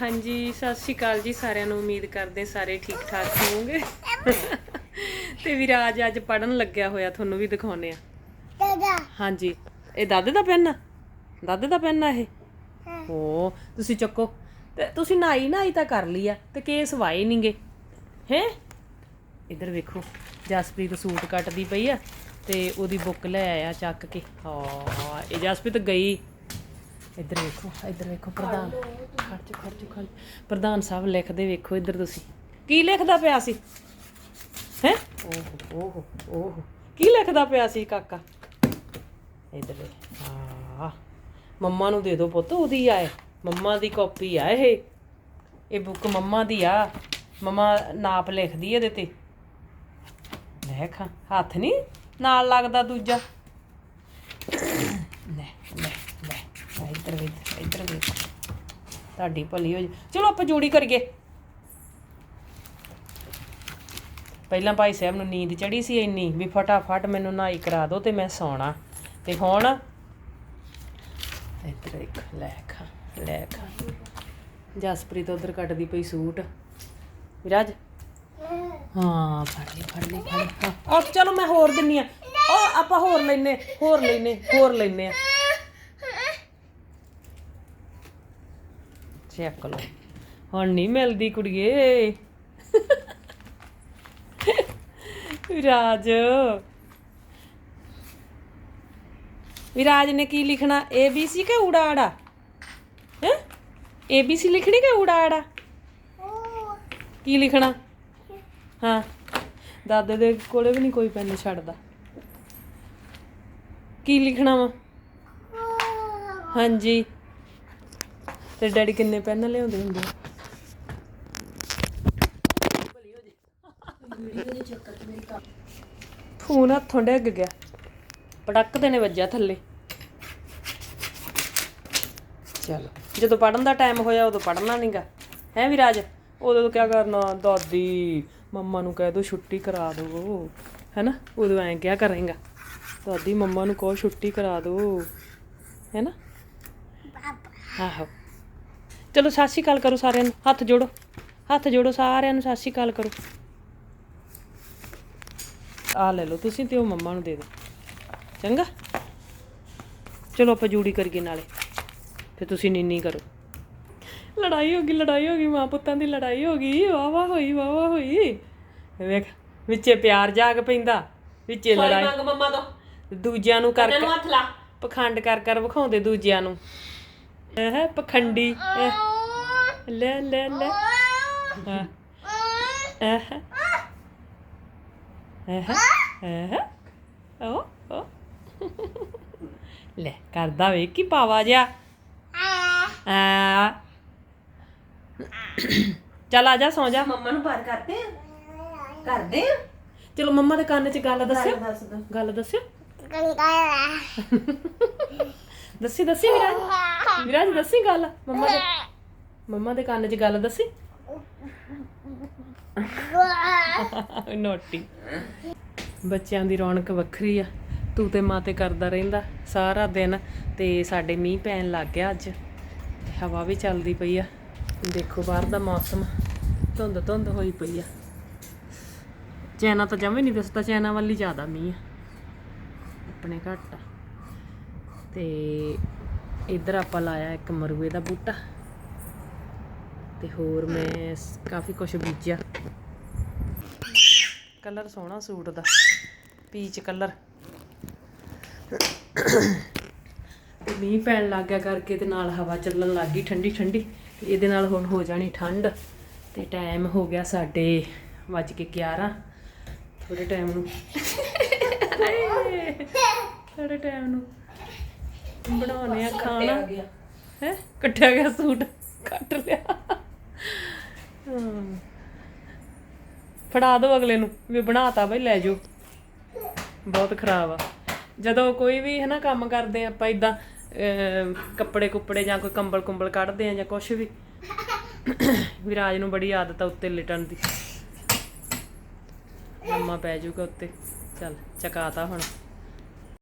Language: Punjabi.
ਹਾਂਜੀ ਸਤਿ ਸ਼੍ਰੀ ਅਕਾਲ ਜੀ ਸਾਰਿਆਂ ਨੂੰ। ਉਮੀਦ ਕਰਦੇ ਸਾਰੇ ਠੀਕ ਠਾਕ ਹੋਵੋਗੇ। ਤੇ ਵਿਰਾਜ ਅੱਜ ਪੜਨ ਲੱਗਿਆ ਹੋਇਆ ਤੁਹਾਨੂੰ ਵੀ ਦਿਖਾਉਨੇ ਆ ਦਾਦਾ। ਹਾਂਜੀ। ਇਹ ਦਾਦੇ ਦਾ ਪੈਨ ਆ? ਦਾਦੇ ਦਾ ਪੈਨ ਆ ਇਹ? ਓ ਤੁਸੀਂ ਚੱਕੋ। ਤੇ ਤੁਸੀਂ ਨਾਈ ਨਾਈ ਤਾਂ ਕਰ ਲਈ ਆ ਤੇ ਕੇਸ ਵਾਏ ਨਹੀਂਗੇ ਹੈ? ਇੱਧਰ ਵੇਖੋ ਜਸਪ੍ਰੀਤ ਸੂਟ ਕੱਟਦੀ ਪਈ ਆ ਤੇ ਉਹਦੀ ਬੁੱਕ ਲੈ ਆਇਆ ਚੱਕ ਕੇ। ਹਾਂ ਇਹ ਜਸਪ੍ਰੀਤ ਗਈ। ਇੱਧਰ ਵੇਖੋ ਇੱਧਰ ਵੇਖੋ ਪ੍ਰਧਾਨ। ਖਰਚ ਖਰਚ ਖਰਚ ਪ੍ਰਧਾਨ ਸਾਹਿਬ ਲਿਖਦੇ ਵੇਖੋ ਇੱਧਰ ਤੁਸੀਂ। ਕੀ ਲਿਖਦਾ ਪਿਆ ਸੀ? ਹੈ? ਓਹ ਓਹ ਓਹ। ਕੀ ਲਿਖਦਾ ਪਿਆ ਸੀ ਕਾਕਾ? ਇੱਧਰ ਹਾਂ ਮੰਮਾ ਨੂੰ ਦੇ ਦਿਓ ਪੁੱਤ ਉਹਦੀ ਆ ਇਹ। ਮੰਮਾ ਦੀ ਕਾਪੀ ਆ ਇਹ। ਇਹ ਬੁੱਕ ਮੰਮਾ ਦੀ ਆ। ਮੰਮਾ ਨਾਪ ਲਿਖਦੀ ਇਹਦੇ ਤੇ। ਦੇਖ ਹੱਥ ਨਹੀਂ ਨਾਲ ਲੱਗਦਾ ਦੂਜਾ ਲੈ ਲੈ ਲੈ ਲੈ, ਇੱਧਰ ਵੇਖ ਇੱਧਰ ਵੇਖ ਤੁਹਾਡੀ ਭਲੀ ਹੋ ਜੀ। ਚਲੋ ਆਪਾਂ ਜੋੜੀ ਕਰੀਏ। ਪਹਿਲਾਂ ਭਾਈ ਸਾਹਿਬ ਨੂੰ ਨੀਂਦ ਚੜੀ ਸੀ ਇੰਨੀ ਵੀ ਫਟਾਫਟ ਮੈਨੂੰ ਨਹਾਈ ਕਰਾ ਦਿਓ ਤੇ ਮੈਂ ਸੌਣਾ। ਤੇ ਹੁਣ ਇੱਧਰ ਇੱਕ ਲੈ ਖਾ ਲੈ ਖਾ। ਜਸਪ੍ਰੀਤ ਉਧਰ ਕੱਟਦੀ ਪਈ ਸੂਟ। ਵਿਰਾਜ? ਹਾਂ, ਫੜ ਲਈ ਫੜ ਲਈ ਫੜ ਲਈ ਹਾਂ ਚਲੋ ਮੈਂ ਹੋਰ ਦਿੰਨੀ ਆ। ਉਹ ਆਪਾਂ ਹੋਰ ਲੈਨੇ ਹੋਰ ਲੈਨੇ ਹੋਰ ਲੈਨੇ ਆ। ਚੈੱਕ ਲਓ ਹੁਣ ਨਹੀਂ ਮਿਲਦੀ ਕੁੜੀਏ। ਵਿਰਾਜ। ਵਿਰਾਜ ਨੇ ਕੀ ਲਿਖਣਾ? ਏ ਬੀ ਸੀ ਕਿ ਊੜਾ ਹੈ? ਏ ਬੀ ਸੀ ਲਿਖਣੀ ਕਿ ਊੜਾ ਆੜਾ? ਕੀ ਲਿਖਣਾ? ਹਾਂ। ਦਾਦੇ ਦੇ ਕੋਲੇ ਵੀ ਨਹੀਂ ਕੋਈ ਪੈਨ ਛੱਡਦਾ। ਕੀ ਲਿਖਣਾ ਵਾ? ਹਾਂਜੀ। ਤੇ ਡੈਡੀ ਕਿੰਨੇ ਪੈਨ ਲਿਆਉਂਦੇ ਹੁੰਦੇ ਆ? ਫੋਨ ਹੱਥੋਂ ਡਿੱਗ ਗਿਆ। ਪਟਕ ਦੇ ਨੇ ਵੱਜਿਆ ਥੱਲੇ। ਚਲੋ। ਜਦੋਂ ਪੜਨ ਦਾ ਟਾਈਮ ਹੋਇਆ ਉਦੋਂ ਪੜਨਾ ਨਹੀਂਗਾ ਹੈ ਵਿਰਾਜ? ਉਦੋਂ ਕੀ ਕਰਨਾ ਦਾਦੀ ਮੰਮਾ ਨੂੰ ਕਹਿ ਦੋ ਛੁੱਟੀ ਕਰਾ ਦਿਓ ਹੈਨਾ? ਉਦੋਂ ਐਂ ਕਿਆ ਕਰੇਗਾ? ਦਾਦੀ ਮੰਮਾ ਨੂੰ ਕਹੋ ਛੁੱਟੀ ਕਰਾ ਦਿਓ ਹੈਨਾ? ਆਹੋ। ਚਲੋ ਸਤਿ ਸ਼੍ਰੀ ਅਕਾਲ ਕਰੋ ਸਾਰਿਆਂ ਨੂੰ। ਹੱਥ ਜੋੜੋ। ਹੱਥ ਜੋੜੋ ਸਾਰਿਆਂ ਨੂੰ ਸਤਿ ਸ਼੍ਰੀ ਅਕਾਲ ਕਰੋ। ਆ ਲੈ ਲਓ ਤੁਸੀਂ ਤੇ ਉਹ ਮੰਮਾ ਨੂੰ ਦੇ ਦਿਓ। ਚੰਗਾ? ਚਲੋ ਆਪਾਂ ਜੂੜੀ ਕਰੀਏ ਨਾਲੇ। ਤੇ ਤੁਸੀਂ ਨੀਨੀ ਕਰੋ। ਲੜਾਈ ਹੋ ਗਈ ਲੜਾਈ ਹੋ ਗਈ ਮਾਂ ਪੁੱਤਾਂ ਦੀ ਲੜਾਈ ਹੋ ਗਈ। ਵਾਹ ਵਾਹ ਹੋਈ ਵਾਹ ਵਾਹ ਹੋਈ। ਵੇਖ ਵਿੱਚੇ ਪਿਆਰ ਜਾਗ ਪੈਂਦਾ। ਵਿੱਚੇ ਲੜਾਈ। ਮੰਗ ਮੰਮਾ ਤੋਂ। ਦੂਜਿਆਂ ਨੂੰ ਕਰ ਕਰ ਹੱਥ ਲਾ। ਪਖੰਡ ਕਰ ਕਰ ਵਿਖਾਉਂਦੇ ਦੂਜਿਆਂ ਨੂੰ। ਇਹ ਪਖੰਡੀ। ਲੈ ਲੈ ਲੈ। ਹਾਂ। ਇਹ ਇਹ ਇਹ ਓ ਓ। ਲੈ ਕਰਦਾ ਵੇ ਕੀ ਪਾਵਾ ਜਿਆ। ਆ। ਚੱਲ ਆ ਜਾ ਸੌ ਜਾ। ਮੰਮਾ ਨੂੰ ਪਾਰ ਕਰਦੇ ਆ। ਕਰਦੇ ਆ? ਚਲੋ ਮੰਮਾ ਦੇ ਕੰਨ 'ਚ ਗੱਲ ਦੱਸਿਓ। ਦੱਸ ਦੋ ਗੱਲ ਦੱਸਿਓ। ਦੱਸੀ ਦੱਸੀ ਵਿਰਾਜ ਵਿਰਾਜ ਦੱਸੀ ਗੱਲ। ਮੰਮਾ ਦੇ ਮੰਮਾ ਦੇ ਕੰਨ 'ਚ ਗੱਲ ਦੱਸੀ। ਨੋਟੀ। ਬੱਚਿਆਂ ਦੀ ਰੌਣਕ ਵੱਖਰੀ ਆ। ਤੂੰ ਤੇ ਮਾਂ ਤੇ ਕਰਦਾ ਰਹਿੰਦਾ ਸਾਰਾ ਦਿਨ ਤੇ ਸਾਡੇ ਮੀਂਹ ਪੈਣ ਲੱਗ ਗਿਆ ਅੱਜ। ਹਵਾ ਵੀ ਚੱਲਦੀ ਪਈ ਆ। ਦੇਖੋ ਬਾਹਰ ਦਾ ਮੌਸਮ। ਧੁੰਦ ਧੁੰਦ ਹੋਈ ਪਈ ਆ। ਚੈਨਾ ਤਾਂ ਜਮੇ ਨਹੀਂ ਦਿਸਦਾ। ਚੈਨਾ ਵੱਲ ਹੀ ਜ਼ਿਆਦਾ ਮੀਂਹ ਆ। ਆਪਣੇ ਘੱਟ ਆ। ਤੇ ਇੱਧਰ ਆਪਾਂ ਲਾਇਆ ਇੱਕ ਮਰੂਏ ਦਾ ਬੂਟਾ। ਤੇ ਹੋਰ ਮੈਂ ਕਾਫੀ ਕੁਝ ਬੀਜਿਆ। ਕਲਰ ਸੋਹਣਾ ਸੂਟ ਦਾ ਪੀਚ ਕਲਰ। ਮੀਂਹ ਪੈਣ ਲੱਗ ਗਿਆ ਕਰਕੇ ਤੇ ਨਾਲ ਹਵਾ ਚੱਲਣ ਲੱਗ ਗਈ ਠੰਡੀ ਠੰਡੀ ਤੇ ਇਹਦੇ ਨਾਲ ਹੁਣ ਹੋ ਜਾਣੀ ਠੰਡ। ਤੇ ਟਾਈਮ ਹੋ ਗਿਆ ਸਾਡੇ ਵੱਜ ਕੇ 11 ਥੋੜੇ ਟਾਈਮ ਨੂੰ। ਥੋੜੇ ਟਾਈਮ ਨੂੰ। ਬਣਾਉਣੇ ਆ ਖਾਣਾ। ਹੈ? ਕੱਟਿਆ ਗਿਆ ਸੂਟ ਕੱਟ ਲਿਆ। ਫੜਾ ਦਿਓ ਅਗਲੇ ਨੂੰ ਵੀ ਬਣਾਤਾ ਬਈ ਲੈ ਜਾਓ। ਬਹੁਤ ਖਰਾਬ ਆ। ਜਦੋਂ ਕੋਈ ਵੀ ਹੈ ਨਾ ਕੰਮ ਕਰਦੇ ਆ ਆਪਾਂ ਇਦਾਂ ਕੱਪੜੇ ਕੁੱਪੜੇ ਜਾਂ ਕੋਈ ਕੰਬਲ ਕੁੰਬਲ ਕੱਢਦੇ ਆ ਜਾਂ ਕੁਝ ਵੀ ਵਿਰਾਜ ਨੂੰ ਬੜੀ ਆਦਤ ਆ ਉੱਤੇ ਲਿਟਣ ਦੀ। ਲੰਮਾ ਪੈ ਜਾਊਗਾ ਉੱਤੇ। ਚੱਲ ਚਕਾਤਾ ਹੁਣ।